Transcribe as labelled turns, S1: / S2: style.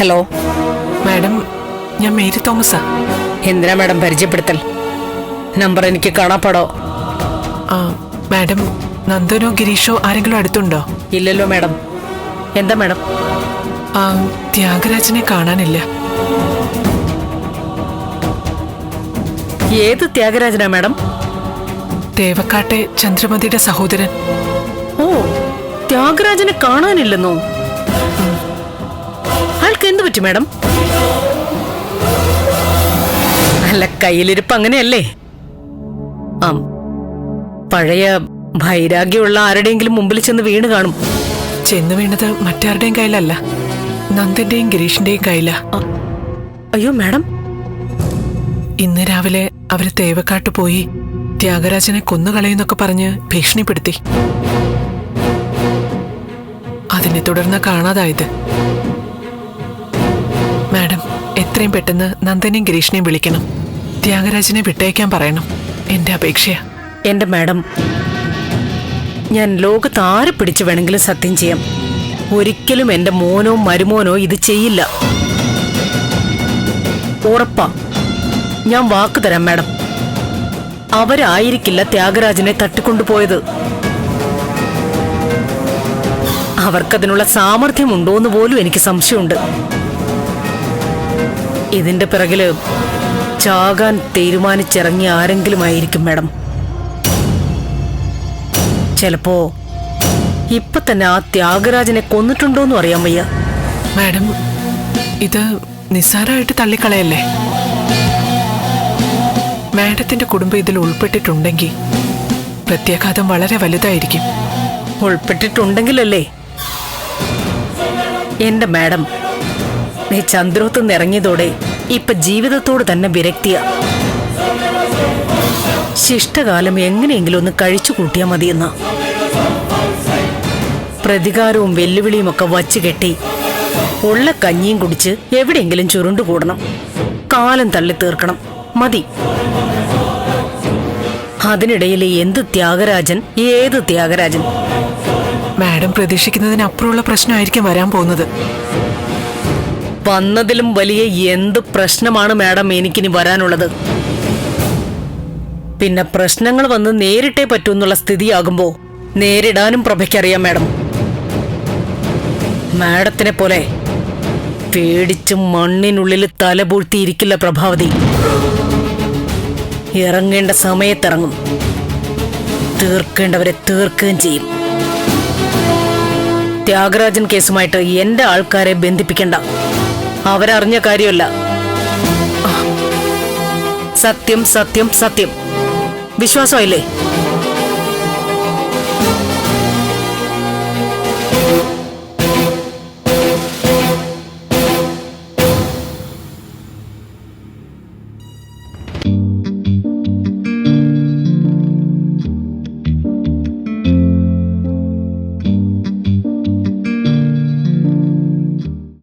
S1: Hello.
S2: Madam ഞാൻ Mary തോമസാ.
S1: എന്തിനാ മാഡം പരിചയപ്പെടുത്തൽ? നമ്പർ എനിക്ക് കാണാപ്പാടോ?
S2: ആ മാഡം നന്ദനോ ഗിരീഷോ ആരെങ്കിലും അടുത്തുണ്ടോ?
S1: ഇല്ലല്ലോ മാഡം. എന്താ മാഡം?
S2: ആ ത്യാഗരാജനെ കാണാനില്ല.
S1: ഏത് ത്യാഗരാജനാ മാഡം?
S2: തേവക്കാട്ടെ ചന്ദ്രമതിയുടെ സഹോദരൻ.
S1: ഓ ത്യാഗരാജനെ കാണാനില്ലെന്നോ? പറ്റി മാഡം. അല്ല കയ്യിലിരിപ്പ് അങ്ങനെയല്ലേ? ആ. പഴയ വൈരാഗ്യമുള്ള ആരുടെയെങ്കിലും മുമ്പിൽ ചെന്ന് വീണ് കാണും.
S2: ചെന്ന് വീണത് മറ്റാരുടെയും കയ്യിലല്ല നന്ദന്റെയും ഗിരീഷിന്റെയും കയ്യില.
S1: അയ്യോ മാഡം.
S2: ഇന്ന് രാവിലെ അവർ തേവക്കാട്ട് പോയി ത്യാഗരാജനെ കൊന്നുകളയെന്നൊക്കെ പറഞ്ഞ് ഭീഷണിപ്പെടുത്തി. അതിനെ തുടർന്ന് കാണാതായത്. എത്രയും പെട്ടെന്ന് നന്ദനെയും ഗിരീഷിനെയും വിളിക്കണം. ത്യാഗരാജനെ വിട്ടയക്കാൻ പറയണം. എന്റെ അപേക്ഷയാ.
S1: എന്റെ മാഡം ഞാൻ ലോകത്ത് ആരെ പിടിച്ചു വേണമെങ്കിലും സത്യം ചെയ്യാം. ഒരിക്കലും എന്റെ മോനോ മരുമോനോ ഇത് ചെയ്യില്ല. ഉറപ്പാ. ഞാൻ വാക്ക് തരാം മാഡം. അവരായിരിക്കില്ല ത്യാഗരാജനെ തട്ടിക്കൊണ്ടുപോയത്. അവർക്കതിനുള്ള സാമർഥ്യമുണ്ടോ എന്ന് പോലും എനിക്ക് സംശയമുണ്ട്. ഇതിന്റെ പിറകിൽ ചാകാൻ തീരുമാനിച്ചിറങ്ങിയ ആരെങ്കിലും ആയിരിക്കും മാഡം. ചിലപ്പോ ഇപ്പൊ തന്നെ ആ ത്യാഗരാജനെ കൊന്നിട്ടുണ്ടോന്നും അറിയാൻ വയ്യ.
S2: മാഡം ഇത് നിസ്സാരമായിട്ട് തള്ളിക്കളയല്ലേ? മാഡത്തിന്റെ കുടുംബം ഇതിൽ ഉൾപ്പെട്ടിട്ടുണ്ടെങ്കിൽ പ്രത്യാഘാതം വളരെ വലുതായിരിക്കും.
S1: ഉൾപ്പെട്ടിട്ടുണ്ടെങ്കിലല്ലേ? എന്റെ മാഡം നീ ചന്ദ്രോത്ത് നിന്ന് ഇറങ്ങിയതോടെ ഇപ്പൊ ജീവിതത്തോട് തന്നെ വിരക്തിയ. ശിഷ്ടകാലം എങ്ങനെയെങ്കിലും ഒന്ന് കഴിച്ചു കൂട്ടിയാ മതിയെന്ന. പ്രതികാരവും വെല്ലുവിളിയും ഒക്കെ വച്ചു കെട്ടി ഉള്ള കഞ്ഞിയും കുടിച്ച് എവിടെയെങ്കിലും ചുരുണ്ടുകൂടണം കാലം തള്ളി തീർക്കണം. മതി. അതിനിടയിൽ എന്ത് ത്യാഗരാജൻ ഏത് ത്യാഗരാജൻ?
S2: മാഡം പ്രതീക്ഷിക്കുന്നതിനപ്പുറമുള്ള പ്രശ്നമായിരിക്കും വരാൻ പോകുന്നത്.
S1: വന്നതിലും വലിയ എന്ത് പ്രശ്നമാണ് മാഡം എനിക്കിനി വരാനുള്ളത്? പിന്നെ പ്രശ്നങ്ങൾ വന്ന് നേരിട്ടേ പറ്റൂ എന്നുള്ള സ്ഥിതിയാകുമ്പോ നേരിടാനും പ്രഭയ്ക്കറിയാം മാഡം. മാഡത്തിനെ പോലെ പേടിച്ച് മണ്ണിനുള്ളിൽ തലപൂഴ്ത്തിയിരിക്കില്ല പ്രഭാവതി. ഇറങ്ങേണ്ട സമയത്തിറങ്ങും. തീർക്കേണ്ടവരെ തീർക്കുകയും ചെയ്യും. ത്യാഗരാജൻ കേസുമായിട്ട് എന്റെ ആൾക്കാരെ ബന്ധിപ്പിക്കണ്ട. അവരറിഞ്ഞ കാര്യമല്ല. സത്യം സത്യം സത്യം. വിശ്വാസമായില്ലേ?